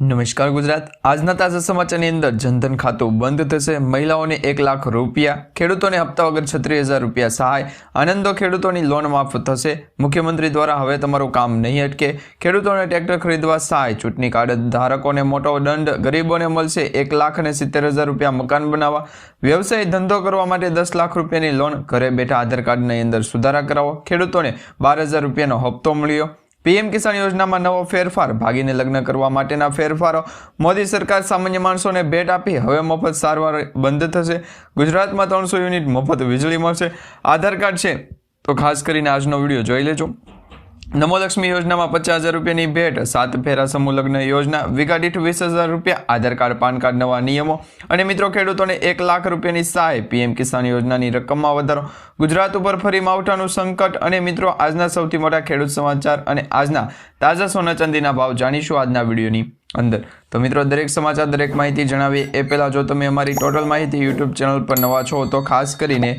નમસ્કાર ગુજરાત. આજના તાજા સમાચારની અંદર જનધન ખાતું બંધ થશે. મહિલાઓને એક લાખ રૂપિયા, ખેડૂતોને હપ્તા વગર છત્રીસ હજાર રૂપિયા સહાય, આનંદો ખેડૂતોની લોન માફ થશે. મુખ્યમંત્રી દ્વારા હવે તમારું કામ નહીં અટકે. ખેડૂતોને ટ્રેક્ટર ખરીદવા સહાય, ચૂંટણી કાર્ડ ધારકોને મોટો દંડ, ગરીબોને મળશે એક લાખ અને સિત્તેર હજાર રૂપિયા મકાન બનાવવા. વ્યવસાય ધંધો કરવા માટે દસ લાખ રૂપિયાની લોન. ઘરે બેઠા આધાર કાર્ડની અંદર સુધારા કરાવો. ખેડૂતોને બાર હજાર રૂપિયાનો હપ્તો મળ્યો. પીએમ કિસાન યોજનામાં નવો ફેરફાર, ભાગીને લગ્ન કરવા માટેના ફેરફારો. મોદી સરકાર સામાન્ય માણસોને ભેટ આપી, હવે મફત સારવાર બંધ થશે. ગુજરાતમાં ત્રણસો યુનિટ મફત વીજળી મળશે. આધાર કાર્ડ છે, તો ખાસ કરીને આજનો વીડિયો જોઈ લેજો. નમોલક્ષ્મી યોજનામાં પચાસ હજાર રૂપિયાની ભેટ, સાત ફેરા સમૂહ યોજના, વીઘા વીસ હજાર રૂપિયા, આધાર કાર્ડ, પાન કાર્ડ, નવા નિયમો અને મિત્રો ખેડૂતોને એક લાખ રૂપિયાની સહાય. પીએમ કિસાન યોજનાની રકમમાં વધારો. ગુજરાત ઉપર ફરી માવઠાનું સંકટ અને મિત્રો આજના સૌથી મોટા ખેડૂત સમાચાર અને આજના તાજા સોના ચાંદીના ભાવ જાણીશું આજના વિડીયોની અંદર. તો મિત્રો દરેક સમાચાર, દરેક માહિતી જણાવીએ. એ પહેલાં જો તમે અમારી ટોટલ માહિતી યુટ્યુબ ચેનલ પર નવા છો, તો ખાસ કરીને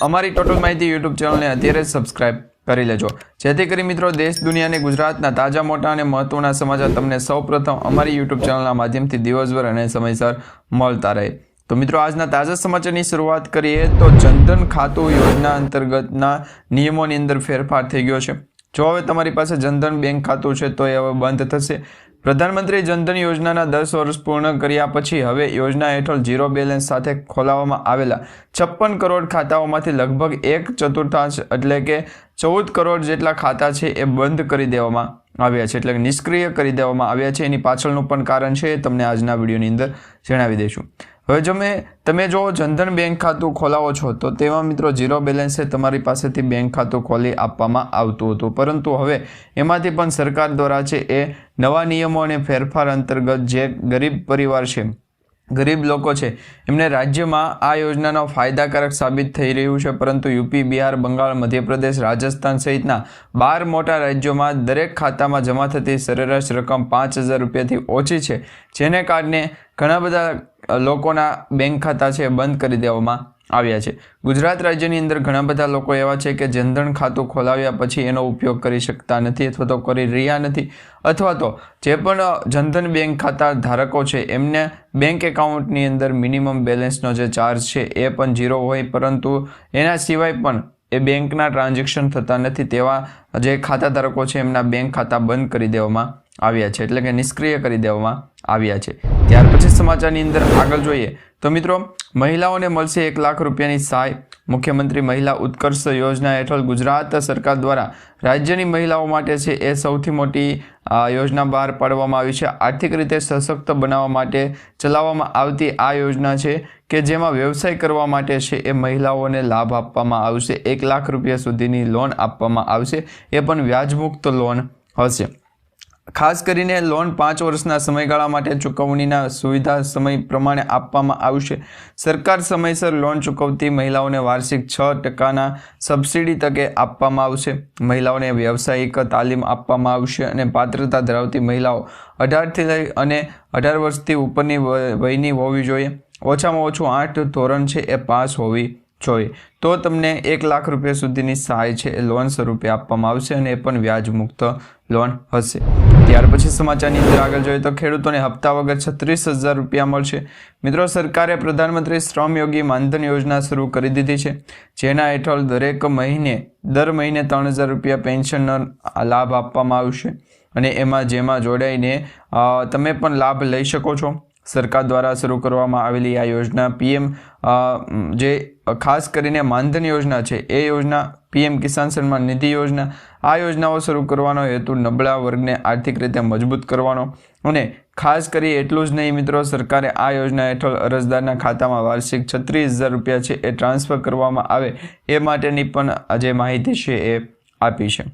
અમારી ટોટલ માહિતી યુટ્યુબ ચેનલને અત્યારે જ સબસ્ક્રાઇબ કરી લેજો. જેથી કરી મિત્રો દેશ, દુનિયા ગુજરાતના તાજા, મોટા અને મહત્વના સમાચાર તમને સૌપ્રથમ અમારી યુટ્યુબ ચેનલના માધ્યમથી દિવસભર અને સમયસર મળતા રહે. તો મિત્રો, આજના તાજા સમાચારની શરૂઆત કરીએ તો જનધન ખાતું યોજના અંતર્ગતના નિયમોની અંદર ફેરફાર થઈ ગયો છે. જો હવે તમારી પાસે જનધન બેંક ખાતું છે, તો એ હવે બંધ થશે. પ્રધાનમંત્રી જનધન યોજનાના દસ વર્ષ પૂર્ણ કર્યા પછી હવે યોજના હેઠળ ઝીરો બેલેન્સ સાથે ખોલાવવામાં આવેલા છપ્પન કરોડ ખાતાઓમાંથી લગભગ એક ચતુર્થાંશ એટલે કે ચૌદ કરોડ જેટલા ખાતા છે એ બંધ કરી દેવામાં આવ્યા છે એટલે નિષ્ક્રિય કરી દેવામાં આવ્યા છે. એની પાછળનું પણ કારણ છે એ તમને આજના વિડીયોની અંદર જણાવી દઈશું. હવે જો મેં તમે જો જનધન બેંક ખાતું ખોલાવો છો, તો તેમાં મિત્રો ઝીરો બેલેન્સે તમારી પાસેથી બેંક ખાતું ખોલી આપવામાં આવતું હતું. પરંતુ હવે એમાંથી પણ સરકાર દ્વારા છે એ નવા નિયમો અને ફેરફાર અંતર્ગત જે ગરીબ પરિવાર છે, ગરીબ લોકો છે, એમને રાજ્યમાં આ યોજનાનો ફાયદાકારક સાબિત થઈ રહ્યું છે. પરંતુ યુપી, બિહાર, બંગાળ, મધ્યપ્રદેશ, રાજસ્થાન સહિતના બાર મોટા રાજ્યોમાં દરેક ખાતામાં જમા થતી સરેરાશ રકમ પાંચ હજાર રૂપિયાથી ઓછી છે. જેને કારણે ઘણા બધા લોકોના બેંક ખાતા છે બંધ કરી દેવામાં આવ્યા છે. ગુજરાત રાજ્યની અંદર ઘણા બધા લોકો એવા છે કે જનધન ખાતું ખોલાવ્યા પછી એનો ઉપયોગ કરી શકતા નથી અથવા તો કરી રહ્યા નથી અથવા તો જે પણ જનધન બેંક ખાતા ધારકો છે એમને બેંક એકાઉન્ટની અંદર મિનિમમ બેલેન્સનો જે ચાર્જ છે એ પણ ઝીરો હોય પરંતુ એના સિવાય પણ એ બેંકના ટ્રાન્ઝેક્શન થતા નથી તેવા જે ખાતા ધારકો છે એમના બેંક ખાતા બંધ કરી દેવામાં આવ્યા છે. એટલે કે નિષ્ક્રિય કરી દેવામાં આવ્યા છે. ત્યાર પછી સમાચારની અંદર આગળ જોઈએ તો મિત્રો, મહિલાઓને મળશે એક લાખ રૂપિયાની સહાય. મુખ્યમંત્રી મહિલા ઉત્કર્ષ યોજના હેઠળ ગુજરાત સરકાર દ્વારા રાજ્યની મહિલાઓ માટે છે એ સૌથી મોટી યોજના બહાર પાડવામાં આવી છે. આર્થિક રીતે સશક્ત બનાવવા માટે ચલાવવામાં આવતી આ યોજના છે કે જેમાં વ્યવસાય કરવા માટે છે એ મહિલાઓને લાભ આપવામાં આવશે. એક લાખ રૂપિયા સુધીની લોન આપવામાં આવશે. એ પણ વ્યાજમુક્ત લોન હશે. ખાસ કરીને લોન પાંચ વર્ષના સમયગાળા માટે ચૂકવણીના સુવિધા સમય પ્રમાણે આપવામાં આવશે. સરકાર સમયસર લોન ચૂકવતી મહિલાઓને વાર્ષિક છ ટકાના સબસિડી તકે આપવામાં આવશે. મહિલાઓને વ્યવસાયિક તાલીમ આપવામાં આવશે અને પાત્રતા ધરાવતી મહિલાઓ અઢારથી લઈ અને અઢાર વર્ષથી ઉપરની વયની હોવી જોઈએ. ઓછામાં ઓછું આઠ ધોરણ છે એ પાસ હોવી જોઈએ. તો તમને એક લાખ રૂપિયા સુધીની સહાય છે એ લોન સ્વરૂપે આપવામાં આવશે અને એ પણ વ્યાજ મુક્ત લોન હશે. ત્યાર પછી સમાચારની અંદર આગળ જોઈએ તો ખેડૂતોને હપ્તા વગર છત્રીસ હજાર રૂપિયા મળશે. મિત્રો, સરકારે પ્રધાનમંત્રી શ્રમયોગી માનધન યોજના શરૂ કરી દીધી છે, જેના હેઠળ દરેક મહિને, દર મહિને ત્રણ હજાર રૂપિયા પેન્શનનો લાભ આપવામાં આવશે. અને એમાં જેમાં જોડાઈને તમે પણ લાભ લઈ શકો છો. સરકાર દ્વારા શરૂ કરવામાં આવેલી આ યોજના પીએમ જે ખાસ કરીને માનધન યોજના છે, એ યોજના પીએમ કિસાન સન્માન નિધિ યોજના આ યોજનાઓ શરૂ કરવાનો હેતુ નબળા વર્ગને આર્થિક રીતે મજબૂત કરવાનો અને ખાસ કરી એટલું જ નહીં મિત્રો, સરકારે આ યોજના હેઠળ અરજદારના ખાતામાં વાર્ષિક છત્રીસ હજાર રૂપિયા છે એ ટ્રાન્સફર કરવામાં આવે એ માટેની પણ જે માહિતી છે એ આપી છે.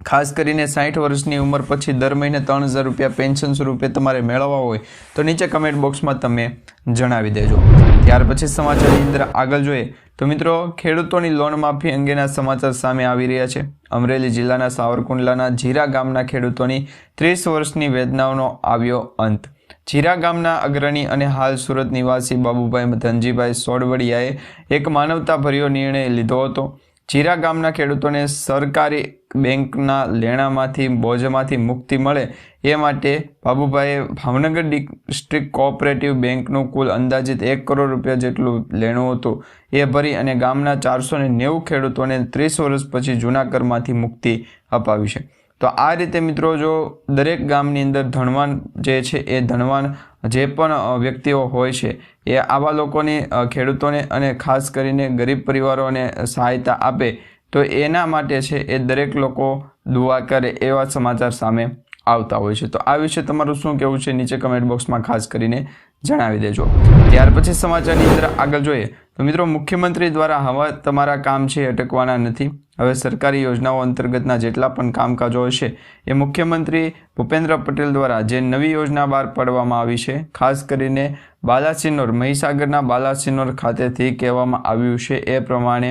ખાસ કરીને સાઠ વર્ષની ઉંમર પછી દર મહિને ત્રણ હજાર રૂપિયા પેન્શન સ્વરૂપે તમારે મેળવવા હોય તો નીચે કમેન્ટ બોક્સમાં તમે જણાવી દેજો. ત્યાર પછી સમાચારની અંદર આગળ જોઈએ તો મિત્રો, ખેડૂતોની લોન માફી અંગેના સમાચાર સામે આવી રહ્યા છે. અમરેલી જિલ્લાના સાવરકુંડલાના જીરા ગામના ખેડૂતોની ત્રીસ વર્ષની વેદનાઓનો આવ્યો અંત. જીરા ગામના અગ્રણી અને હાલ સુરત નિવાસી બાબુભાઈ ધનજીભાઈ સોડવડિયાએ એક માનવતાભર્યો નિર્ણય લીધો હતો. ચીરા ગામના ખેડૂતોને સરકારી બેંકના લેણામાંથી, બોજમાંથી મુક્તિ મળે એ માટે બાબુભાઈએ ભાવનગર ડિસ્ટ્રિક્ટ કોઓપરેટિવ બેંકનું કુલ અંદાજિત એક કરોડ રૂપિયા જેટલું લેણું હતું. એ ભરી અને ગામના ચારસો નેવું ખેડૂતોને ત્રીસ વર્ષ પછી જૂના કરમાંથી મુક્તિ અપાવી છે. તો આ રીતે મિત્રો જો દરેક ગામની અંદર ધનવાન જે છે એ ધનવાન જે પણ વ્યક્તિઓ હોય છે, એ આવા લોકોને ખેડૂતોને અને ખાસ કરીને ગરીબ પરિવારોને સહાયતા આપે, તો એના માટે છે એ દરેક લોકો દુઆ કરે એવા સમાચાર સામે આવતા હોય છે. તો આ વિશે તમારું શું કહેવું છે નીચે કમેન્ટ બોક્સમાં ખાસ કરીને જણાવી દેજો. ત્યાર પછી સમાચારની અંદર આગળ જોઈએ. તો મિત્રો મુખ્યમંત્રી દ્વારા હવે તમારા કામ છે અટકવાના નથી. હવે સરકારી યોજનાઓ અંતર્ગતના જેટલા પણ કામકાજો હશે, એ મુખ્યમંત્રી ભૂપેન્દ્ર પટેલ દ્વારા જે નવી યોજના બહાર પાડવામાં આવી છે, ખાસ કરીને બાલાસિનોર, મહીસાગરના બાલાસિનોર ખાતેથી કહેવામાં આવ્યું છે એ પ્રમાણે,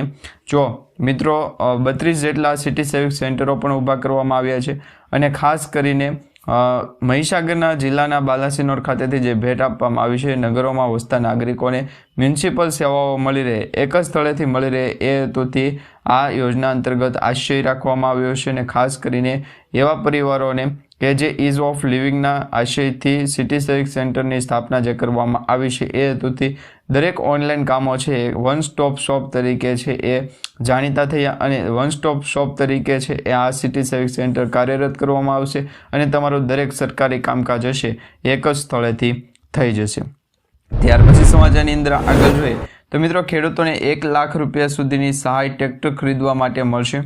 જો મિત્રો બત્રીસ જેટલા સિટી સેવિક સેન્ટરો પણ ઊભા કરવામાં આવ્યા છે અને ખાસ કરીને મહીસાગરના જિલ્લાના બાલાસિનોર ખાતેથી જે ભેટ આપવામાં આવી છે, નગરોમાં વસતા નાગરિકોને મ્યુનિસિપલ સેવાઓ મળી રહે, એક જ સ્થળેથી મળી રહે એ હેતુથી આ યોજના અંતર્ગત આશ્રય રાખવામાં આવ્યો છે અને ખાસ કરીને એવા પરિવારોને કે જે ઇઝ ઓફ લિવિંગના આશયથી સિટી સર્વિસ સેન્ટરની સ્થાપના જે કરવામાં આવી છે એ હેતુથી દરેક ઓનલાઈન કામો છે એ વન સ્ટોપ શોપ તરીકે છે એ જાણીતા થયા અને વન સ્ટોપ શોપ તરીકે છે એ આ સિટી સર્વિસ સેન્ટર કાર્યરત કરવામાં આવશે અને તમારું દરેક સરકારી કામકાજ હશે એક જ સ્થળેથી થઈ જશે. ત્યાર પછી સમાચારની અંદર આગળ જોઈએ. તો મિત્રો, ખેડૂતોને એક લાખ રૂપિયા સુધીની સહાય ટ્રેક્ટર ખરીદવા માટે મળશે.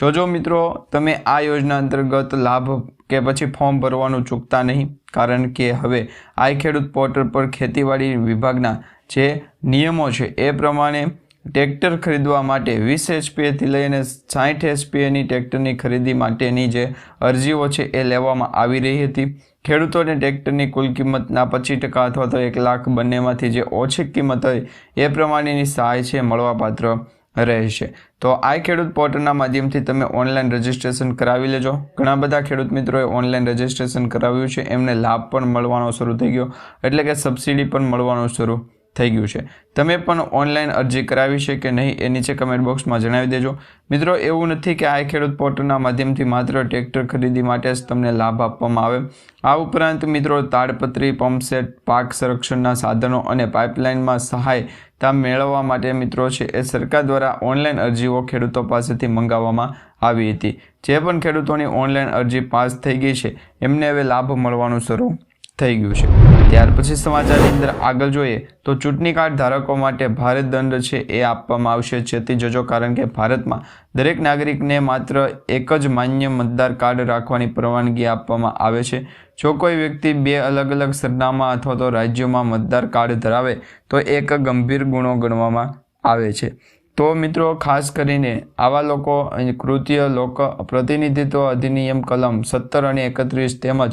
જોજો મિત્રો, તમે આ યોજના અંતર્ગત લાભ કે પછી ફોર્મ ભરવાનું ચૂકતા નહીં, કારણ કે હવે આ ખેડૂત પોર્ટલ પર ખેતીવાડી વિભાગના જે નિયમો છે, એ પ્રમાણે ટ્રેક્ટર ખરીદવા માટે વીસ એચપીએથી લઈને સાઠ એચપીએની ટ્રેક્ટરની ખરીદી માટેની જે અરજીઓ છે, એ લેવામાં આવી રહી હતી. ખેડૂતોને ટ્રેક્ટરની કુલ કિંમતના પચીસ ટકા અથવા તો એક લાખ બંનેમાંથી જે ઓછી કિંમત હોય, એ પ્રમાણેની સહાય છે, મળવાપાત્ર રહેશે. તો આ ખેડૂત પોર્ટલના માધ્યમથી તમે ઓનલાઈન રજિસ્ટ્રેશન કરાવી લેજો. ઘણા બધા ખેડૂત મિત્રોએ ઓનલાઈન રજિસ્ટ્રેશન કરાવ્યું છે. એમને લાભ પણ મળવાનો શરૂ થઈ ગયો. એટલે કે સબસિડી પણ મળવાનું શરૂ થઈ ગયું છે. તમે પણ ઓનલાઈન અરજી કરાવી છે કે નહીં એ નીચે કમેન્ટ બોક્સમાં જણાવી દેજો. મિત્રો, એવું નથી કે આ ખેડૂત પોર્ટલના માધ્યમથી માત્ર ટ્રેક્ટર ખરીદી માટે જ તમને લાભ આપવામાં આવે. આ ઉપરાંત મિત્રો, તાડપત્રી, પંપસેટ, પાક સંરક્ષણના સાધનો અને પાઇપલાઇનમાં સહાયતા મેળવવા માટે મિત્રો છે એ સરકાર દ્વારા ઓનલાઈન અરજીઓ ખેડૂતો પાસેથી મંગાવવામાં આવી હતી. જે પણ ખેડૂતોની ઓનલાઈન અરજી પાસ થઈ ગઈ છે, એમને હવે લાભ મળવાનું શરૂ થઈ ગયું છે. ત્યાર પછી સમાચારની અંદર આગળ જોઈએ તો ચૂંટણી કાર્ડ ધારકો માટે ભારે દંડ છે એ આપવામાં આવશે જેથી જજો કારણ કે ભારતમાં દરેક નાગરિકને માત્ર એક જ માન્ય મતદાર કાર્ડ રાખવાની પરવાનગી આપવામાં આવે છે. જો કોઈ વ્યક્તિ બે અલગ અલગ સરનામા અથવા તો રાજ્યોમાં મતદાર કાર્ડ ધરાવે તો એક ગંભીર ગુનો ગણવામાં આવે છે. તો મિત્રો, ખાસ કરીને આવા લોકો કૃત્ય લોક પ્રતિનિધિત્વ અધિનિયમ કલમ સત્તર અને એકત્રીસ તેમજ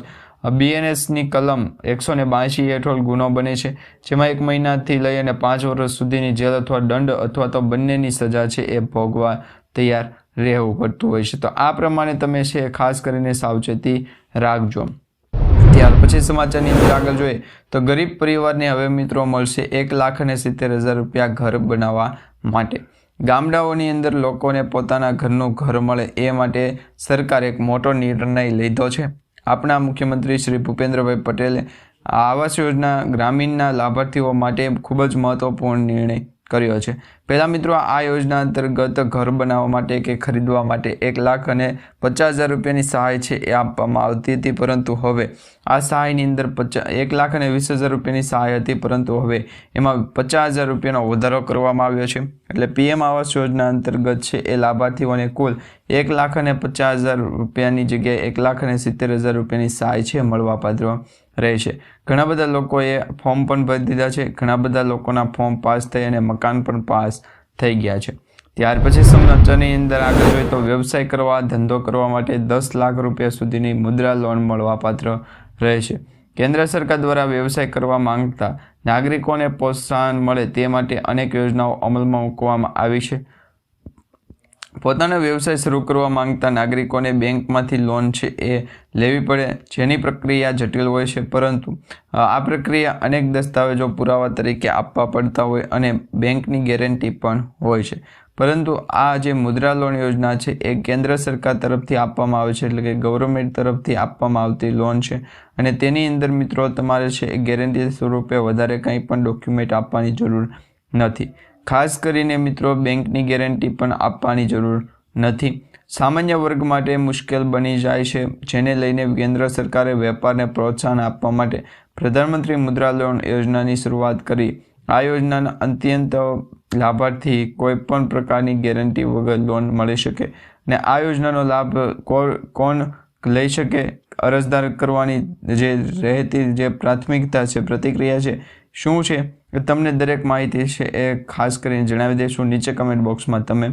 બીએનએસની કલમ એકસો ને બાંશી હેઠળ ગુનો બને છે, જેમાં એક મહિનાથી લઈ અને પાંચ વર્ષ સુધીની જેલ અથવા દંડ અથવા તો બંનેની સજા છે એ ભોગવા તૈયાર રહેવું પડતું હોય છે. તો આ પ્રમાણે તમે છે ખાસ કરીને સાવચેતી રાખજો. ત્યાર પછી સમાચારની અંદર આગળ જોઈએ, તો ગરીબ પરિવારને હવે મિત્રો મળશે એક લાખ અને સિત્તેર હજાર રૂપિયા ઘર બનાવવા માટે. ગામડાઓની અંદર લોકોને પોતાના ઘરનું ઘર મળે એ માટે સરકારે એક મોટો નિર્ણય લીધો છે. આપણા મુખ્યમંત્રી શ્રી ભૂપેન્દ્રભાઈ પટેલે આવાસ યોજના ગ્રામીણના લાભાર્થીઓ માટે ખૂબ જ મહત્વપૂર્ણ નિર્ણય કર્યો છે. પહેલાં મિત્રો આ યોજના અંતર્ગત ઘર બનાવવા માટે કે ખરીદવા માટે એક લાખ અને પચાસ હજાર રૂપિયાની સહાય છે એ આપવામાં આવતી હતી, પરંતુ હવે આ સહાયની અંદર પચાસ એક લાખ અને વીસ હજાર રૂપિયાની સહાય હતી, પરંતુ હવે એમાં પચાસ હજાર રૂપિયાનો વધારો કરવામાં આવ્યો છે. એટલે પીએમ આવાસ યોજના અંતર્ગત છે એ લાભાર્થીઓને કુલ એક લાખ અને પચાસ હજાર રૂપિયાની જગ્યાએ એક લાખ અને સિત્તેર હજાર રૂપિયાની સહાય છે મળવાપાત્ર રહેશે. ઘણા બધા લોકોએ ફોર્મ પણ ભરી દીધા છે. ઘણા બધા લોકોના ફોર્મ પાસ થઈ અને મકાન પણ પાસ થઈ ગયા છે. ત્યાર પછી સમાચારની અંદર આગળ જોઈએ તો વ્યવસાય કરવા, ધંધો કરવા માટે દસ લાખ રૂપિયા સુધીની મુદ્રા લોન મળવાપાત્ર રહેશે. કેન્દ્ર સરકાર દ્વારા વ્યવસાય કરવા માંગતા નાગરિકોને પ્રોત્સાહન મળે તે માટે અનેક યોજનાઓ અમલમાં મૂકવામાં આવી છે. પોતાનો વ્યવસાય શરૂ કરવા માંગતા નાગરિકોને બેંકમાંથી લોન છે એ લેવી પડે, જેની પ્રક્રિયા જટિલ હોય છે. પરંતુ આ પ્રક્રિયા અનેક દસ્તાવેજો પુરાવા તરીકે આપવા પડતા હોય અને બેંકની ગેરંટી પણ હોય છે. પરંતુ, આ જે મુદ્રા લોન યોજના છે એ કેન્દ્ર સરકાર તરફથી આપવામાં આવે છે, એટલે કે ગવર્મેન્ટ તરફથી આપવામાં આવતી લોન છે. અને તેની અંદર, મિત્રો, તમારે છે એ ગેરંટી સ્વરૂપે વધારે કંઈ પણ ડોક્યુમેન્ટ આપવાની જરૂર નથી. ખાસ કરીને મિત્રો, બેંકની ગેરંટી પણ આપવાની જરૂર નથી. સામાન્ય વર્ગ માટે મુશ્કેલ બની જાય છે, જેને લઈને કેન્દ્ર સરકારે વેપારને પ્રોત્સાહન આપવા માટે પ્રધાનમંત્રી મુદ્રા લોન યોજનાની શરૂઆત કરી. આ યોજનાના અત્યંત લાભાર્થી કોઈ પણ પ્રકારની ગેરંટી વગર લોન મળી શકે ને આ યોજનાનો લાભ કોણ લઈ શકે? અરજદાર કરવાની જે રહેતી જે પ્રાથમિકતા છે, પ્રતિક્રિયા છે, શું છે? તમને દરેક માહિતી છે એ ખાસ કરીને જણાવી દઈશું. નીચે કમેન્ટ બોક્સમાં તમે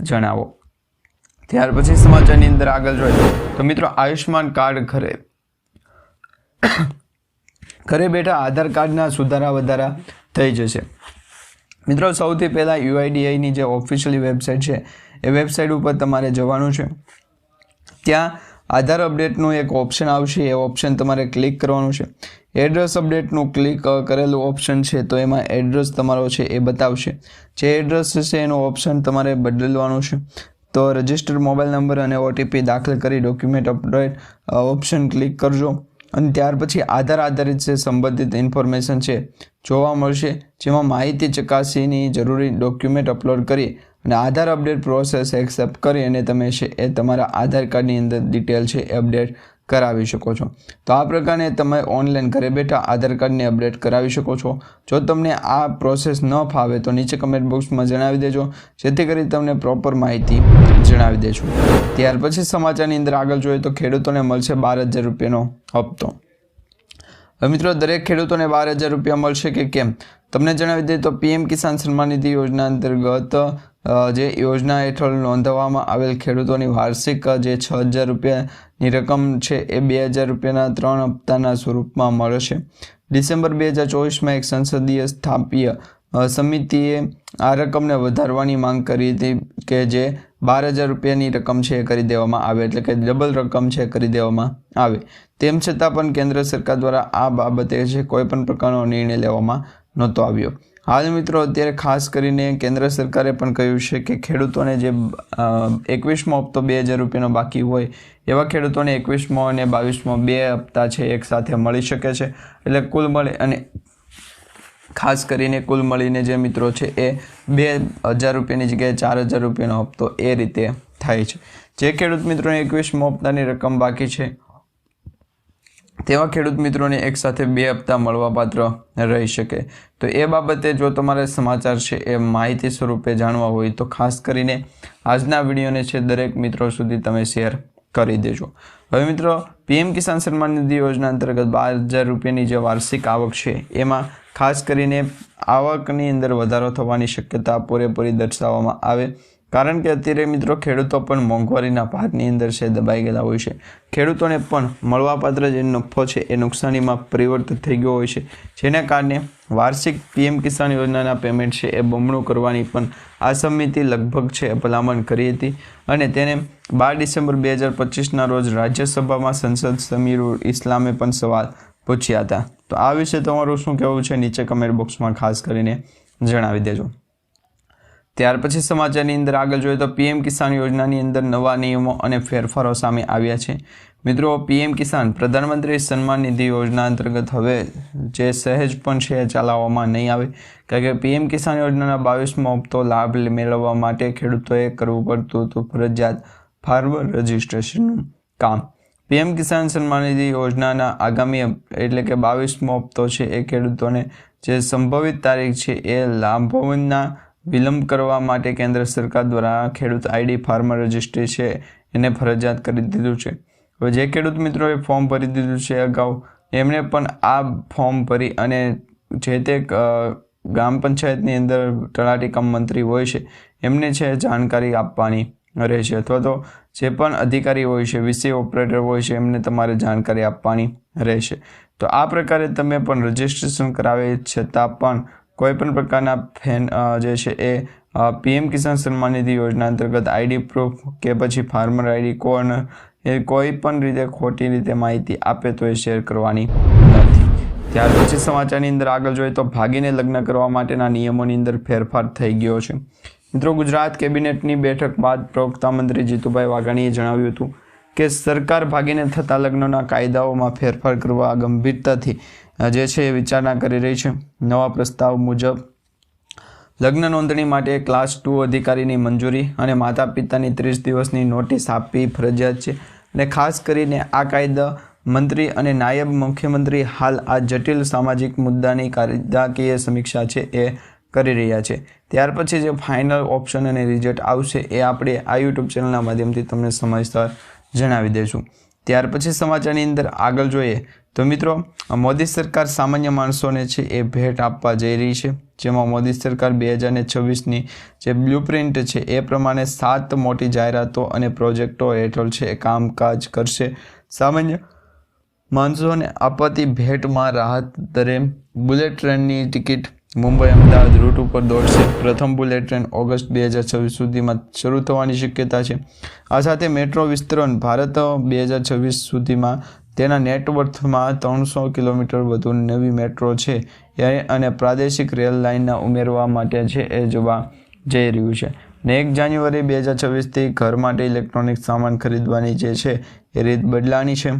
જણાવો. ત્યાર પછી સમાચારની અંદર આગળ જોઈએ તો મિત્રો આયુષ્માન કાર્ડ ઘરે. ઘરે બેઠા આધાર કાર્ડના સુધારા વધારા થઈ જશે. મિત્રો સૌથી પહેલાં યુઆઈડીઆઈની જે ઓફિશિયલી વેબસાઇટ છે, એ વેબસાઇટ ઉપર તમારે જવાનું છે. ત્યાં આધાર અપડેટનું એક ઓપ્શન આવશે. એ ઓપ્શન તમારે ક્લિક કરવાનું છે. એડ્રેસ અપડેટનું ક્લિક કરેલું ઓપ્શન છે, તો એમાં એડ્રેસ તમારો છે એ બતાવશે. જે એડ્રેસ છે, એનું ઓપ્શન તમારે બદલવાનું છે. તો રજિસ્ટર્ડ મોબાઈલ નંબર અને ઓટીપી દાખલ કરી ડોક્યુમેન્ટ અપડેટ ઓપ્શન ક્લિક કરજો. અને ત્યાર પછી આધાર આધારિત જે સંબંધિત ઇન્ફોર્મેશન છે, જોવા મળશે. જેમાં માહિતી ચકાસીની જરૂરી ડોક્યુમેન્ટ અપલોડ કરી અને આધાર અપડેટ પ્રોસેસ એક્સેપ્ટ કરી અને તમે છે એ તમારા આધાર કાર્ડની અંદર ડિટેલ છે અપડેટ કરાવી શકો છો. તો આ પ્રકારે તમે ઓનલાઈન ઘરે બેઠા આધાર કાર્ડને અપડેટ કરાવી શકો છો. જો તમને આ પ્રોસેસ ન ફાવે તો નીચે કમેન્ટ બોક્સમાં જણાવી દેજો. જેથી કરી તમને પ્રોપર માહિતી જણાવી દેજો. ત્યાર પછી સમાચારની અંદર આગળ જોઈએ તો ખેડૂતોને મળશે બાર હજાર રૂપિયાનો હપ્તો. હવે મિત્રો દરેક ખેડૂતોને બાર હજાર રૂપિયા મળશે કે કેમ? તમને જણાવી દઈએ તો પીએમ કિસાન સન્માન નિધિ યોજના અંતર્ગત જે યોજના હેઠળ નોંધવામાં આવેલ ખેડૂતોની વાર્ષિક જે છ હજાર રૂપિયાની રકમ છે, એ બે હજાર રૂપિયાના ત્રણ હપ્તાના સ્વરૂપમાં મળશે. ડિસેમ્બર બે હજાર ચોવીસમાં એક સંસદીય સ્થાપીય સમિતિએ આ રકમને વધારવાની માંગ કરી હતી કે જે બાર હજાર રૂપિયાની રકમ છે એ કરી દેવામાં આવે, એટલે કે ડબલ રકમ છે કરી દેવામાં આવે. તેમ છતાં પણ કેન્દ્ર સરકાર દ્વારા આ બાબતે છે કોઈ પણ પ્રકારનો નિર્ણય લેવામાં નહોતો આવ્યો. હાલ મિત્રો અત્યારે ખાસ કરીને કેન્દ્ર સરકારે પણ કહ્યું છે કે ખેડૂતોને જે એકવીસમો હપ્તો બે હજાર રૂપિયાનો બાકી હોય, એવા ખેડૂતોને એકવીસમો અને બાવીસમો બે હપ્તા છે એક સાથે મળી શકે છે. એટલે કુલ મળે અને ખાસ કરીને કુલ મળીને જે મિત્રો છે એ બે હજાર રૂપિયાની જગ્યાએ ચાર હજાર રૂપિયાનો હપ્તો એ રીતે થાય છે. જે ખેડૂત મિત્રોને એકવીસમો હપ્તાની રકમ બાકી છે તેવા ખેડૂત મિત્રોને એકસાથે બે હપ્તા મળવાપાત્ર રહી શકે. તો એ બાબતે જો તમારે સમાચાર છે એ માહિતી સ્વરૂપે જાણવા હોય તો ખાસ કરીને આજના વિડીયોને છે દરેક મિત્રો સુધી તમે શેર કરી દેજો. હવે મિત્રો, પીએમ કિસાન સન્માન નિધિ યોજના અંતર્ગત બાર હજાર રૂપિયાની જે વાર્ષિક આવક છે, એમાં ખાસ કરીને આવકની અંદર વધારો થવાની શક્યતા પૂરેપૂરી દર્શાવવામાં આવે કારણ કે અત્યારે મિત્રો ખેડૂતો પણ મોંઘવારીના ભારની અંદર છે દબાઈ ગયેલા હોય છે. ખેડૂતોને પણ મળવાપાત્ર જે નફો છે એ નુકસાનીમાં પરિવર્તિત થઈ ગયો હોય છે. જેના કારણે વાર્ષિક પીએમ કિસાન યોજનાના પેમેન્ટ છે એ બમણું કરવાની પણ આ સમિતિ લગભગ છે ભલામણ કરી હતી અને તેને બાર ડિસેમ્બર બે હજાર પચીસના રોજ રાજ્યસભામાં સંસદ સમીરુલ ઇસ્લામે પણ સવાલ પૂછ્યા હતા. તો આ વિશે તમારું શું કહેવું છે? નીચે કમેન્ટ બોક્સમાં ખાસ કરીને જણાવી દેજો. ત્યાર પછી સમાચારની અંદર આગળ જોઈએ તો પીએમ કિસાન યોજનાની અંદર નવા નિયમો અને ફેરફારો સામે આવ્યા છે. મિત્રો, પીએમ કિસાન પ્રધાનમંત્રી સન્માન નિધિ યોજના અંતર્ગત હવે જે સહેજ પણ છે ચલાવવામાં નહીં આવે. કારણ કે પીએમ કિસાન યોજનાના બાવીસમો હપ્તો લાભ મેળવવા માટે ખેડૂતોએ કરવું પડતું હતું. ફરજિયાત ફાર્મર રજિસ્ટ્રેશનનું કામ. પીએમ કિસાન સન્માન નિધિ યોજનાના આગામી એટલે કે બાવીસમો હપ્તો છે એ ખેડૂતોને જે સંભવિત તારીખ છે એ લાભોના વિલંબ કરવા માટે કેન્દ્ર સરકાર દ્વારા ખેડૂત આઈડી ફાર્મર રજિસ્ટ્રી છે, એને ફરજિયાત કરી દીધું છે. હવે જે ખેડૂત મિત્રોએ ફોર્મ ભરી દીધું છે અગાઉ, એમણે પણ આ ફોર્મ ભરી અને જે તે ગ્રામ પંચાયતની અંદર તલાટી કમ મંત્રી હોય છે, એમને છે જાણકારી આપવાની રહેશે. અથવા તો જે પણ અધિકારી હોય છે, વીસી ઓપરેટર હોય છે, એમને તમારે જાણકારી આપવાની રહેશે. તો આ પ્રકારે તમે પણ રજિસ્ટ્રેશન કરાવે છતાં પણ કોઈ પણ પ્રકારના ફેન જે છે એ પીએમ કિસાન સન્માન નિધિ યોજના અંતર્ગત આઈડી પ્રૂફ કે પછી ફાર્મર આઈડી કોર્નર એ કોઈ પણ રીતે ખોટી રીતે માહિતી આપે તો એ શેર કરવાની નથી. ત્યાર પછી સમાચારની અંદર આગળ જોઈએ તો ભાગીને લગ્ન કરવા માટેના નિયમોની અંદર ફેરફાર થઈ ગયો છે. મિત્રો, ગુજરાત કેબિનેટની બેઠક બાદ પ્રવક્તા મંત્રી જીતુભાઈ વાઘાણીએ જણાવ્યું હતું કે સરકાર ભાગીને થતા લગ્નના કાયદાઓમાં ફેરફાર કરવા ગંભીરતાથી જે છે એ વિચારણા કરી રહી છે. નવા પ્રસ્તાવ મુજબ લગ્ન નોંધણી માટે ક્લાસ ટુ અધિકારીની મંજૂરી અને માતા પિતાની ત્રીસ દિવસની નોટિસ આપવી ફરજિયાત છે. અને ખાસ કરીને આ કાયદા મંત્રી અને નાયબ મુખ્યમંત્રી હાલ આ જટિલ સામાજિક મુદ્દાની કાયદાકીય સમીક્ષા છે એ કરી રહ્યા છે. ત્યાર પછી જે ફાઇનલ ઓપ્શન અને રિઝલ્ટ આવશે એ આપણે આ યુટ્યુબ ચેનલના માધ્યમથી તમને સમજદાર જણાવી દઈશું. ત્યાર પછી સમાચારની અંદર આગળ જોઈએ તો મિત્રો મોદી સરકાર સામાન્ય માણસોને છે એ ભેટ આપવા જઈ રહી છે. જેમાં મોદી સરકાર બે હજાર છવ્વીસની જે બ્લુપ્રિન્ટ છે એ પ્રમાણે સાત મોટી જાહેરાતો અને પ્રોજેક્ટો હેઠળ છે એ કામકાજ કરશે. સામાન્ય માણસોને આપતી ભેટમાં રાહત દરે બુલેટ ટ્રેનની ટિકિટ મુંબઈ અમદાવાદ રૂટ ઉપર દોડશે. પ્રથમ બુલેટ ટ્રેન ઓગસ્ટ બે હજાર છવ્વીસ સુધીમાં શરૂ થવાની શક્યતા છે. આ સાથે મેટ્રો વિસ્તરણ ભારત બે હજાર છવ્વીસ સુધીમાં તેના નેટવર્થમાં ત્રણસો કિલોમીટર વધુ નવી મેટ્રો છે. અને પ્રાદેશિક રેલ લાઇનના ઉમેરવા માટે છે એ જોવા જઈ રહ્યું છે. ને એક જાન્યુઆરી બે હજાર છવ્વીસથી ઘર માટે ઇલેક્ટ્રોનિક સામાન ખરીદવાની જે છે એ રીત બદલાની છે.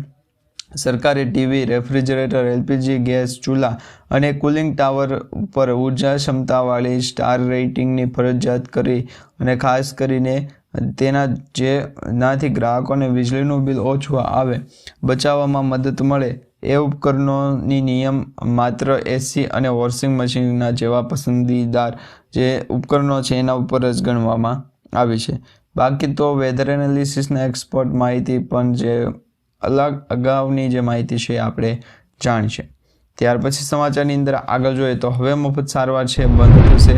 સરકારે ટીવી, રેફ્રિજરેટર, એલપીજી, ગેસ, ચૂલા અને કુલિંગ ટાવર ઉપર ઊર્જા ક્ષમતાવાળી સ્ટાર રેટિંગની ફરજિયાત કરી અને ખાસ કરીને તેના જેનાથી ગ્રાહકોને વીજળીનું બિલ ઓછું આવે, બચાવવામાં મદદ મળે, એ ઉપકરણોની નિયમ માત્ર એસી અને વોશિંગ મશીનના જેવા પસંદીદાર જે ઉપકરણો છે, એના ઉપર જ ગણવામાં આવી છે. બાકી તો વેધર એનાલિસિસના એક્સપર્ટ માહિતી પણ જે અલગ અગાઉની જે માહિતી છે, એ આપણે જાણીશું. ત્યાર પછી સમાચારની અંદર આગળ જોઈએ તો હવે મફત સારવાર છે, બંધ થશે.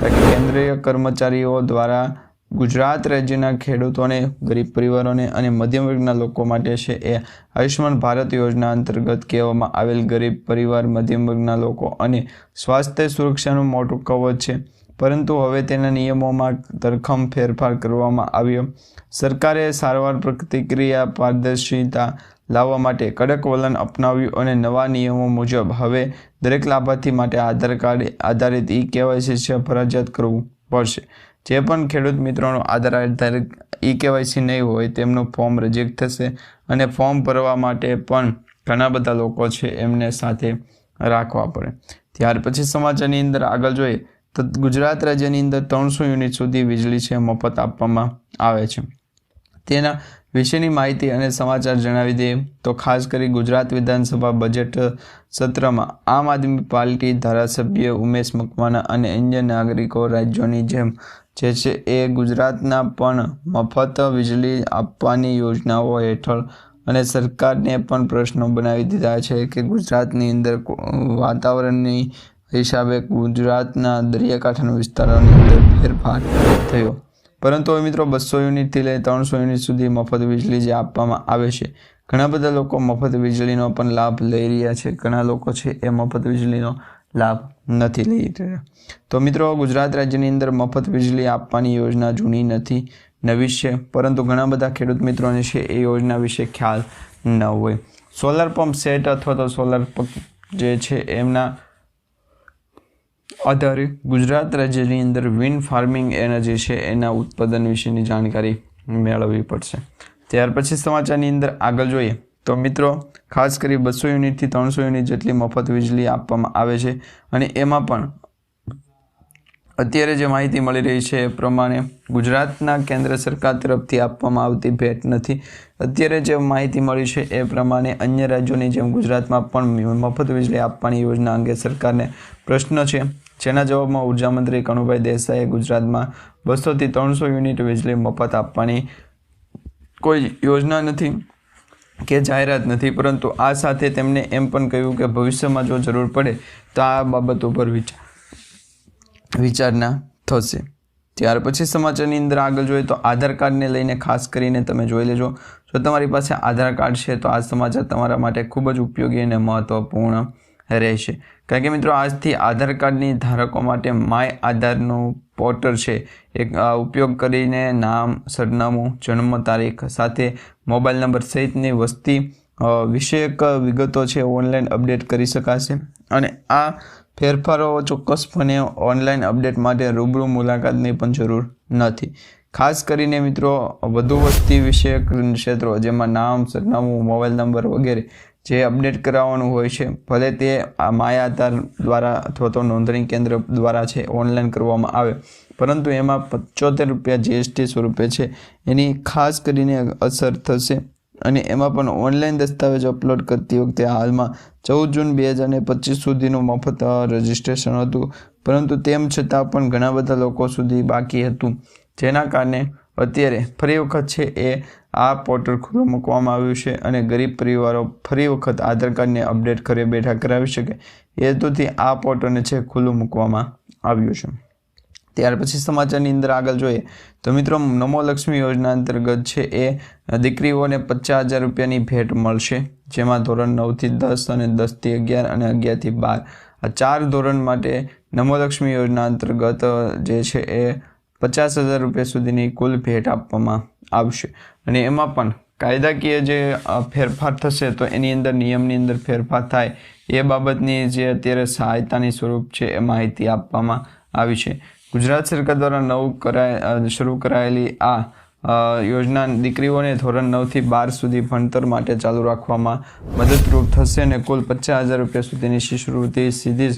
કે કેન્દ્રીય કર્મચારીઓ દ્વારા ગુજરાત રાજ્યના ખેડૂતોને, ગરીબ પરિવારોને અને મધ્યમ વર્ગના લોકો માટે છે એ આયુષ્યમાન ભારત યોજના અંતર્ગત કહેવામાં આવેલ ગરીબ પરિવાર, મધ્યમ વર્ગના લોકો અને સ્વાસ્થ્ય સુરક્ષાનું મોટું કવચ છે. પરંતુ હવે તેના નિયમોમાં ધરખમ ફેરફાર કરવામાં આવ્યો. સરકારે સારવાર પ્રતિક્રિયા પારદર્શિતા લાવવા માટે કડક વલણ અપનાવ્યું અને નવા નિયમો મુજબ હવે દરેક લાભાર્થી માટે આધાર કાર્ડ આધારિત ઈ કેવાયસી છે ફરજિયાત કરવું પડશે. જે પણ ખેડૂત મિત્રોનો આધાર આધારિત ઈ કેવાયસી નહીં હોય તેમનું ફોર્મ રિજેક્ટ થશે અને ફોર્મ ભરવા માટે પણ ઘણા બધા લોકો છે એમને સાથે રાખવા પડે. ત્યાર પછી સમાચારની અંદર આગળ જોઈએ તો ગુજરાત રાજ્યની અંદર ત્રણસો યુનિટ સુધી વીજળી છે મફત આપવામાં આવે છે. તેના વિશેની માહિતી અને સમાચાર જણાવી દઈએ તો ખાસ કરી ગુજરાત વિધાનસભા બજેટ સત્રમાં આમ આદમી પાર્ટી ધારાસભ્ય ઉમેશ મકવાના અને અન્ય નાગરિકો રાજ્યોની જેમ જે છે એ ગુજરાતના પણ મફત વીજળી આપવાની યોજનાઓ હેઠળ અને સરકારને પણ પ્રશ્નો બનાવી દીધા છે કે ગુજરાતની અંદર વાતાવરણની હિસાબે ગુજરાતના દરિયાકાંઠાના વિસ્તારોની અંદર ફેરફાર થયો. પરંતુ હવે મિત્રો બસો યુનિટથી લઈ ત્રણસો યુનિટ સુધી મફત વીજળી જે આપવામાં આવે છે, ઘણા બધા લોકો મફત વીજળીનો પણ લાભ લઈ રહ્યા છે. ઘણા લોકો છે એ મફત વીજળીનો લાભ નથી. લઈ તો મિત્રો, ગુજરાત રાજ્યની અંદર મફત વીજળી આપવાની યોજના જૂની નથી, નવી છે, પરંતુ ઘણા બધા ખેડૂત મિત્રોને છે એ યોજના વિશે ખ્યાલ ન હોય. સોલાર પંપ સેટ અથવા તો સોલાર પંપ જે છે એમના આધારે ગુજરાત રાજ્યની અંદર વિન્ડ ફાર્મિંગ એનર્જી છે એના ઉત્પાદન વિશેની જાણકારી મેળવવી પડશે. ત્યાર પછી સમાચારની અંદર આગળ જોઈએ. તો મિત્રો, ખાસ કરી બસો યુનિટથી ત્રણસો યુનિટ જેટલી મફત વીજળી આપવામાં આવે છે અને એમાં પણ અત્યારે જે માહિતી મળી રહી છે એ પ્રમાણે ગુજરાતના કેન્દ્ર સરકાર તરફથી આપવામાં આવતી ભેટ નથી. અત્યારે જે માહિતી મળી છે એ પ્રમાણે અન્ય રાજ્યોની જેમ ગુજરાતમાં પણ મફત વીજળી આપવાની યોજના અંગે સરકારને પ્રશ્ન છે. જેના જવાબમાં ઊર્જા મંત્રી કનુભાઈ દેસાઈએ ગુજરાતમાં બસોથી ત્રણસો યુનિટ વીજળી મફત આપવાની કોઈ યોજના નથી. કે જાહેરાત નથી, પરંતુ આ સાથે તેમણે એમ પણ કહ્યું કે ભવિષ્યમાં જો જરૂર પડે, તો આ બાબત ઉપર વિચાર વિચારણા થશે. ત્યાર પછી સમાચારની અંદર આગળ જોઈએ તો આધાર કાર્ડને લઈને ખાસ કરીને તમે જોઈ લેજો. જો તમારી પાસે આધાર કાર્ડ છે, તો આ સમાચાર તમારા માટે ખૂબ જ ઉપયોગી અને મહત્ત્વપૂર્ણ રહેશે. કારણ કે મિત્રો, આજથી આધાર કાર્ડની ધારકો માટે માય આધારનું પોર્ટલ છે. એક ઉપયોગ કરીને નામ, સરનામું, જન્મ તારીખ સાથે મોબાઈલ નંબર સહિતની વસ્તી વિષયક વિગતો છે ઓનલાઈન અપડેટ કરી શકાશે. અને આ ફેરફારો ચોક્કસપણે ઓનલાઈન અપડેટ માટે રૂબરૂ મુલાકાતની પણ જરૂર નથી. ખાસ કરીને મિત્રો, વધુ વસ્તી વિષયક ક્ષેત્રો જેમાં નામ, સરનામું, મોબાઈલ નંબર વગેરે જે અપડેટ કરાવવાનું હોય છે, ભલે તે આ માયા આધાર દ્વારા અથવા તો નોંધણી કેન્દ્ર દ્વારા છે, ઓનલાઈન કરવામાં આવે. પરંતુ એમાં પંચોતેર રૂપિયા જીએસટી સ્વરૂપે છે. એની ખાસ કરીને અસર થશે. અને એમાં પણ ઓનલાઈન દસ્તાવેજ અપલોડ કરતી વખતે હાલમાં ચૌદ જૂન બે હજાર ને પચીસ સુધીનું મફત રજિસ્ટ્રેશન હતું. પરંતુ તેમ છતાં પણ ઘણા બધા લોકો સુધી બાકી હતું. જેના કારણે અત્યારે ફરી વખત છે એ આ પોર્ટલ ખુલ્લું મૂકવામાં આવ્યું છે અને ગરીબ પરિવારો ફરી વખત આધાર કાર્ડને અપડેટ ઘરે બેઠા કરાવી શકે. હેતુથી આ પોર્ટલને છે ખુલ્લું મૂકવામાં આવ્યું છે. ત્યાર પછી સમાચારની અંદર આગળ જોઈએ. તો મિત્રો, નમો લક્ષ્મી યોજના અંતર્ગત છે એ દીકરીઓને પચાસ હજાર રૂપિયાની ભેટ મળશે, જેમાં ધોરણ નવથી દસ અને દસથી અગિયાર અને અગિયારથી બાર. આ ચાર ધોરણ માટે નમોલક્ષ્મી યોજના અંતર્ગત જે છે એ પચાસ હજાર રૂપિયા સુધીની કુલ ભેટ આપવામાં આવશે. અને એમાં પણ કાયદાકીય જે ફેરફાર થશે તો એની અંદર, નિયમની અંદર ફેરફાર થાય એ બાબતની જે અત્યારે સહાયતાની સ્વરૂપ છે એ માહિતી આપવામાં આવી છે. ગુજરાત સરકાર દ્વારા નવું કરાય શરૂ કરાયેલી આ યોજના દીકરીઓને ધોરણ નવથી બાર સુધી ભણતર માટે ચાલુ રાખવામાં મદદરૂપ થશે અને કુલ પચાસ હજાર રૂપિયા સુધીની શિષ્યવૃત્તિ સીધી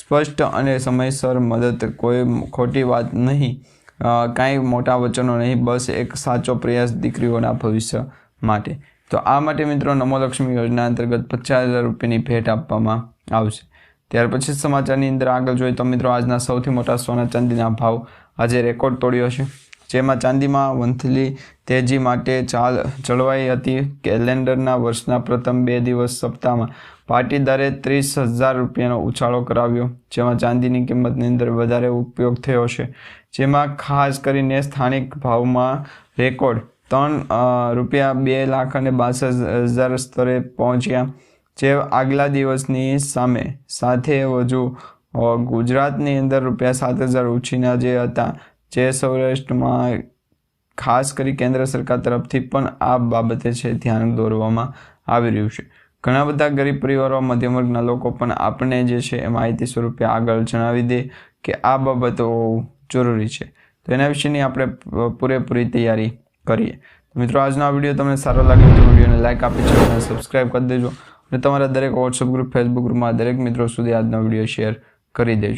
સ્પષ્ટ અને સમયસર મદદ કોઈ ખોટી વાત નહીં. કાંઈ મોટા વચનો નહીં, બસ એક સાચો પ્રયાસ દીકરીઓના ભવિષ્ય માટે. તો આ માટે મિત્રો નમોલક્ષ્મી યોજના અંતર્ગત પચાસ હજાર રૂપિયાની ભેટ આપવામાં આવશે. ત્યાર પછી સમાચારની અંદર આગળ જોઈએ તો મિત્રો આજના સૌથી મોટા સોના ચાંદીના ભાવ આજે રેકોર્ડ તોડ્યો છે. જેમાં ચાંદીમાં વંથલી તેજી માટે ચાલ ચળવાઈ હતી. કેલેન્ડરના વર્ષના પ્રથમ બે દિવસ સપ્તાહમાં પાટીદારે ત્રીસ હજાર રૂપિયાનો ઉછાળો કરાવ્યો, જેમાં ચાંદીની કિંમતની અંદર વધારે ઉપયોગ થયો છે. જેમાં ખાસ કરીને સ્થાનિક ભાવમાં રેકોર્ડ ત્રણ રૂપિયા બે લાખ અને બાસઠ હજાર સ્તરે પહોંચ્યા, જે આગલા દિવસની સામે સાથે વધુ ગુજરાતની અંદર રૂપિયા સાત હજાર ઉછીના જે હતા, જે સૌરાષ્ટ્રમાં ખાસ કરી કેન્દ્ર સરકાર તરફથી પણ આ બાબતે છે ધ્યાન દોરવામાં આવી રહ્યું છે. ઘણા બધા ગરીબ પરિવારો, મધ્યમ વર્ગના લોકો પણ આપણે જે છે એ માહિતી સ્વરૂપે આગળ જણાવી દે કે આ બાબતો જરૂરી છે. તો એના વિશેની આપણે પૂરેપૂરી તૈયારી કરીએ. મિત્રો, આજનો આ વીડિયો તમને સારો લાગ્યો તો વિડીયોને લાઇક આપી છે અને સબસ્ક્રાઈબ કરી દેજો. અને તમારા દરેક વોટ્સઅપ ગ્રુપ ફેસબુક ગ્રુપમાં દરેક મિત્રો સુધી આજનો વીડિયો શેર કરી દેજો.